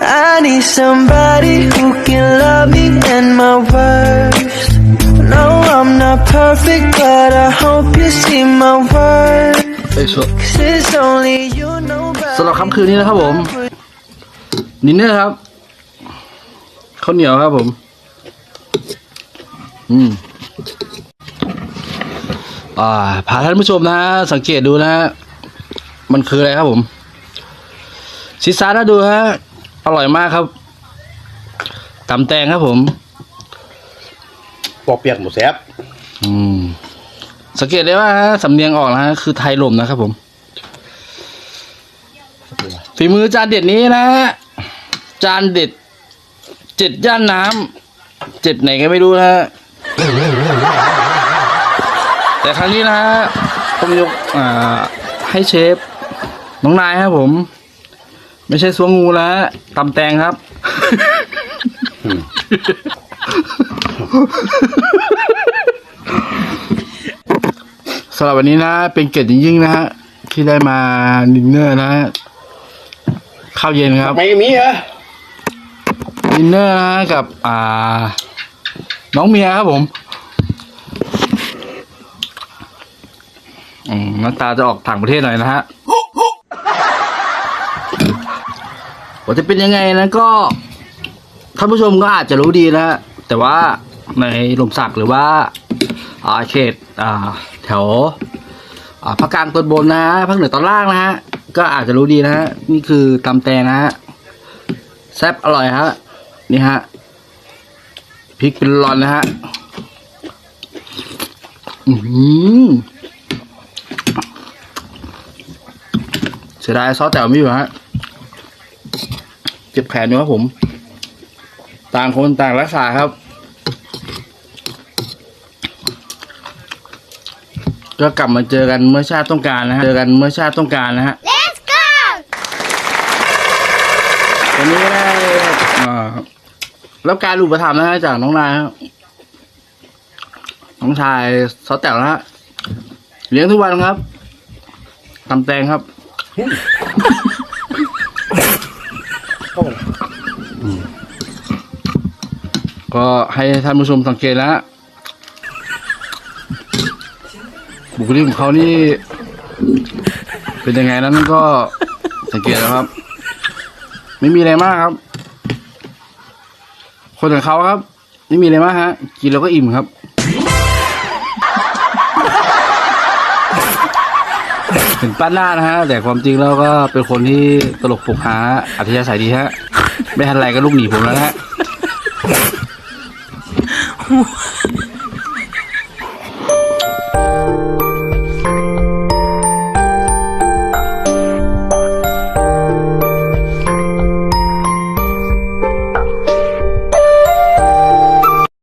I need somebody who can love me and my worst. No, I'm not perfect, but I hope you see my worth. เอ้ยชัว Cause it's only you know สำหรับค่ำคืนนี้นะครับผม ดินเนอร์ครับข้าวเหนียวครับผม อืม อ่าพาท่านผู้ชมนะฮะสังเกตดูนะฮะมันคืออะไรครับผมซิซาถ้าดูฮะ อร่อยมากครับตำแตงครับผม ปอกเปียกหมูแซ่บอืมสังเกตได้ว่าฮะสำเนียงออกนะฮะคือไทยลมนะครับผมฝีมือจานเด็ดนี้นะฮะจานเด็ดเจ็ดย่านน้ำเจ็ดไหนก็ไม่รู้นะฮะแต่ครั้งนี้นะฮะต้องยกอ่าให้เชฟน้องนายครับผม ไม่ใช่สวงงูแล้วฮะตำแตงครับ สำหรับวันนี้นะ เป็นเกียรติยิ่งๆนะฮะที่ได้มาดินเนอร์นะฮะข้าวเย็นครับ ไม่มีเหรอดินเนอร์นะกับ อ่า น้องเมียครับผมอืมหน้าตาจะออกต่างประเทศหน่อยนะฮะ ว่าจะเป็นยังไงนะก็ท่านผู้ชมก็อาจจะรู้ดีนะฮะแต่ว่าในหลมสักหรือว่าอ่าเขตอ่าแถวอ่าภาคกลางตอนบนนะฮะภาคเหนือตอนล่างนะฮะก็อาจจะรู้ดีนะฮะนี่คือตำแตงนะฮะแซ่บอร่อยฮะนี่ฮะพริกเป็นร้อนนะฮะอือหือเสียดายซอสแจ่วไม่อยู่ฮะ จ็บแขนอยู่ครับผม ต่างคนต่างรักษาครับ ก็กลับมาเจอกันเมื่อชาติต้องการนะฮะเจอกันเมื่อชาติต้องการนะฮะ Let's go! วันนี้ได้อ่ารับการอุปถัมภ์นะฮะจากน้องนายครับน้องชายซอสแต๋วนะฮะเลี้ยงทุกวันครับตำแตงครับ อืมก็ให้ท่านผู้ชมสังเกตนะฮะบุคลิกของเขานี่ เป็นยังไงนั้นก็สังเกตนะครับ ไม่มีอะไรมากครับ คนของเขาครับ ไม่มีอะไรมากฮะ กินแล้วก็อิ่มครับ เป็นป้านหน้านะฮะ แต่ความจริงแล้วก็เป็นคนที่ตลกปกหาอัธยาศัยดีฮะ ไม่ทันไรก็ลูกหนีผมแล้วนะฮะ